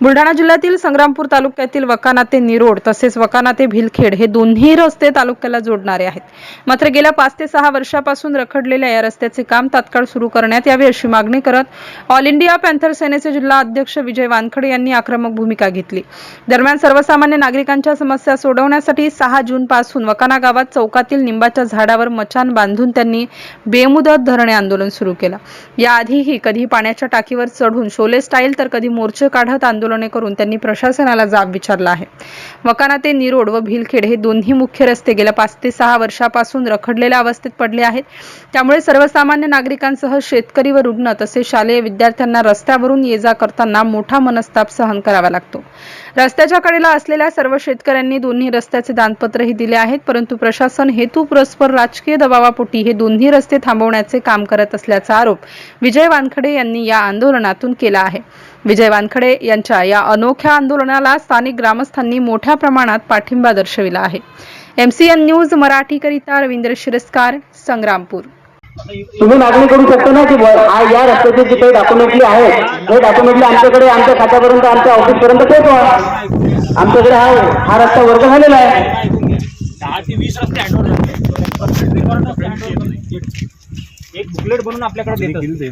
Buldhana जिल्ह्यातील संग्रामपूर तालुक्यातील वकाना ते निरोड तसेच वकाना ते भिलखेड हे दोन्ही रस्ते तालुक्याला जोडणारे आहेत. मात्र गेल्या पाच ते सहा वर्षापासून रखडलेल्या या रस्त्याचे काम तात्काळ सुरू करण्यात यावे अशी मागणी करत ऑल इंडिया पॅन्थर सेनेचे जिल्हा अध्यक्ष विजय वानखडे यांनी आक्रमक भूमिका घेतली. दरम्यान सर्वसामान्य नागरिकांच्या समस्या सोडवण्यासाठी सहा जून पासून वकाना गावात चौकातील निंबाच्या झाडावर मचान बांधून त्यांनी बेमुदत धरणे आंदोलन सुरू केलं. याआधीही कधी पाण्याच्या टाकीवर चढून शोले स्टाईल तर कधी मोर्चे काढत आंदोलन करून त्यांनी प्रशासनाला जाब विचारला आहे. वकाना ते निरोड व भिलखेड हे दोन्ही मुख्य रस्ते गेल्या पाच ते सहा वर्षापासून रखडलेल्या अवस्थेत पडले आहेत. त्यामुळे सर्वसामान्य नागरिकांसह शेतकरी व रुग्ण तसेच शालेय विद्यार्थ्यांना रस्त्यावरून ये जा करताना मोठा मनस्ताप सहन करावा लागतो. रस्त्याच्या कडेला असलेल्या सर्व शेतकऱ्यांनी दोन्ही रस्त्याचे दानपत्रही दिले आहेत परंतु प्रशासन हेतू पुरस्पर राजकीय दबावापोटी हे दोन्ही रस्ते थांबवण्याचे काम करत असल्याचा आरोप विजय वानखडे यांनी या आंदोलनातून केला आहे. विजय वानखडे यांच्या या अनोख्या आंदोलनाला स्थानिक ग्रामस्थांनी मोठ्या प्रमाणात पाठिंबा दर्शविला आहे. एमसीएन न्यूज मराठीकरिता रवींद्र शिरस्कार संग्रामपूर. तुम्ही मागणी करू शकता ना की हा या रस्त्याचे जे काही डॉक्युमेंटली आहेत हे डॉक्युमेंटली आमच्याकडे आमच्या खात्यापर्यंत आमच्या ऑफिसपर्यंत पोहोचवा. आमच्याकडे हा हा रस्ता वर्ग झालेला आहे. दहा ते वीस रस्ते एक बुकलेट बनवून आपल्याकडे सिटीमध्ये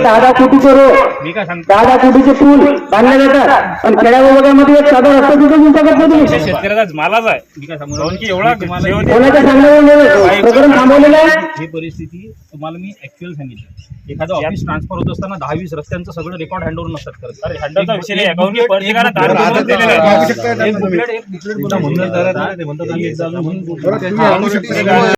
दहा दहा कोटी करो? मी काय सांगतो? दहा दहा कोटीचे पूल बांधले जातात. पण खेड्या वगैरेमध्ये एक साधा रस्ता सुद्धा करता तुम्ही? शेतकऱ्याचा मालाच आहे. मी काय सांगू? कारण की एवढा कोणाच्या सांगण्यावर प्रकरण थांबवलेलं आहे? ही परिस्थिती तुम्हाला मी ऍक्च्युअल सांगितलं. एखादं ऑफिस ट्रान्सफर होत असताना दहा वीस रस्त्यांचं सगळं रेकॉर्ड हँडओव्हर नसतात करत. अरे हँडलचा विषय नाही. कारण की प्रत्येकाला तार बनवून दिलेलं आहे. एक बुकलेट एक बुकलेट बनवून